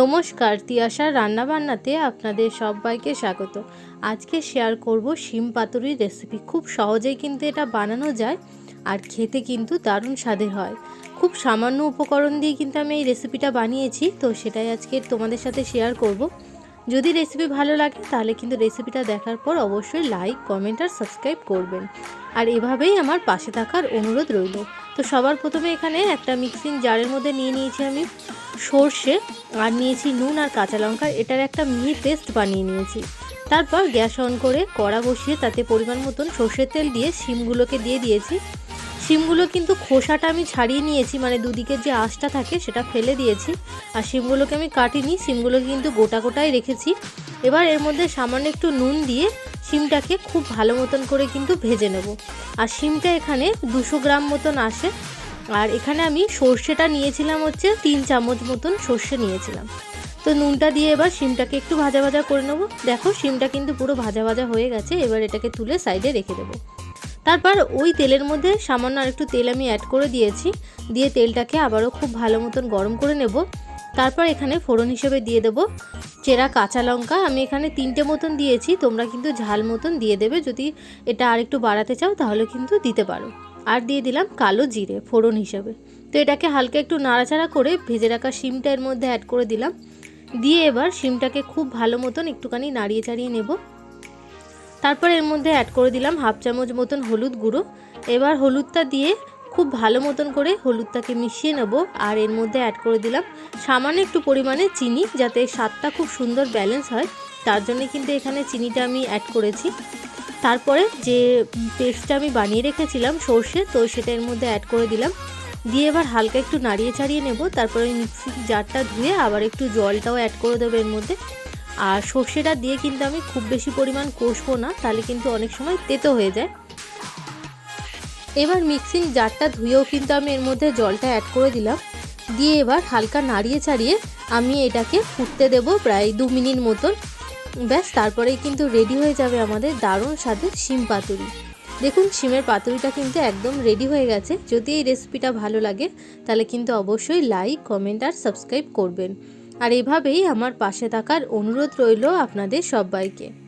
নমস্কার, তিয়াশার রান্নাবান্নাতে আপনাদের সবাইকে স্বাগত। আজকে শেয়ার করব শিম পাতুরির রেসিপি খুব সহজেই কিন্তু এটা বানানো যায় আর খেতে কিন্তু দারুণ স্বাদের হয়। খুব সামান্য উপকরণ দিয়ে কিন্তু আমি এই রেসিপিটা বানিয়েছি, তো সেটাই আজকে তোমাদের সাথে শেয়ার করব। যদি রেসিপি ভালো লাগে, তাহলে কিন্তু রেসিপিটা দেখার পর অবশ্যই লাইক কমেন্ট আর সাবস্ক্রাইব করবেন। আর এভাবেই আমার পাশে থাকার অনুরোধ রইল। তো সবার প্রথমে এখানে একটা মিক্সিং জারের মধ্যে নিয়ে নিয়েছি আমি। সর্ষে, আর নিয়েছি নুন আর কাঁচা লঙ্কা। এটার একটা মিহি পেস্ট বানিয়ে নিয়েছি। তারপর গ্যাস অন করে কড়া বসিয়ে তাতে পরিমাণ মতন সর্ষের তেল দিয়ে শিমগুলোকে দিয়ে দিয়েছি। শিমগুলো কিন্তু খোসাটা আমি ছাড়িয়ে নিয়েছি মানে দুদিকের যে আঁশটা থাকে সেটা ফেলে দিয়েছি। আর শিমগুলোকে আমি কাটিনি শিমগুলোকে কিন্তু গোটা গোটাই রেখেছি। এবার এর মধ্যে সামান্য একটু নুন দিয়ে শিমটাকে খুব ভালো মতন করে কিন্তু ভেজে নেব। আর শিমটা এখানে দুশো গ্রাম মতন আসে। আর এখানে আমি সর্ষেটা নিয়েছিলাম হচ্ছে তিন চামচ মতন সর্ষে নিয়েছিলাম। তো নুনটা দিয়ে এবার শিমটাকে একটু ভাজা ভাজা করে নেব। দেখো শিমটা কিন্তু পুরো ভাজা ভাজা হয়ে গেছে, এবার এটাকে তুলে সাইডে রেখে দেবো। তারপর ওই তেলের মধ্যে সামান্য আর একটু তেল আমি অ্যাড করে দিয়েছি, দিয়ে তেলটাকে আবারও খুব ভালো মতন গরম করে নেব। তারপর এখানে ফোড়ন হিসেবে দিয়ে দেব চেরা কাঁচা লঙ্কা। আমি এখানে তিনটে মতন দিয়েছি, তোমরা কিন্তু ঝাল মতন দিয়ে দেবে। যদি এটা আর একটু বাড়াতে চাও তাহলে কিন্তু দিতে পারো। আর দিয়ে দিলাম কালো জিরে, ফোড়ন হিসাবে। তো এটাকে হালকা একটু নাড়াচাড়া করে ভেজে রাখা শিমটা এর মধ্যে অ্যাড করে দিলাম। দিয়ে এবার শিমটাকে খুব ভালো মতন একটুখানি নাড়িয়ে চাড়িয়ে নেব। তারপর এর মধ্যে অ্যাড করে দিলাম হাফ চামচ মতন হলুদ গুঁড়ো। এবার হলুদটা দিয়ে খুব ভালো মতন করে হলুদটাকে মিশিয়ে নেব আর এর মধ্যে অ্যাড করে দিলাম সামান্য একটু পরিমাণে চিনি যাতে স্বাদটা খুব সুন্দর ব্যালেন্স হয়। তার জন্য কিন্তু এখানে চিনিটা আমি অ্যাড করেছি। তারপরে যে পেস্টটা আমি বানিয়ে রেখেছিলাম সর্ষে, তো সেটা এর মধ্যে অ্যাড করে দিলাম। দিয়ে এবার হালকা একটু নাড়িয়ে ছাড়িয়ে নেব, তারপরে মিক্সি জারটা ধুয়ে আবার একটু জলটাও অ্যাড করে দেবো এর মধ্যে। আর সর্ষেটা দিয়ে কিন্তু আমি খুব বেশি পরিমাণ কষবো না, তাহলে কিন্তু অনেক সময় তেতো হয়ে যায়। এবার মিক্সিং জারটা ধুয়েও কিন্তু আমি এর মধ্যে জলটা অ্যাড করে দিলাম। দিয়ে এবার হালকা নাড়িয়ে ছাড়িয়ে আমি এটাকে ফুটতে দেব প্রায় দু মিনিট মতন। ব্যাস, তারপরেই কিন্তু রেডি হয়ে যাবে আমাদের দারুণ স্বাদের শিম পাতুরি। দেখুন, শিমের পাতুরিটা কিন্তু একদম রেডি হয়ে গেছে। যদি এই রেসিপিটা ভালো লাগে, তাহলে কিন্তু অবশ্যই লাইক কমেন্ট আর সাবস্ক্রাইব করবেন। আর এভাবেই আমার পাশে থাকার অনুরোধ রইল আপনাদের সবাইকে।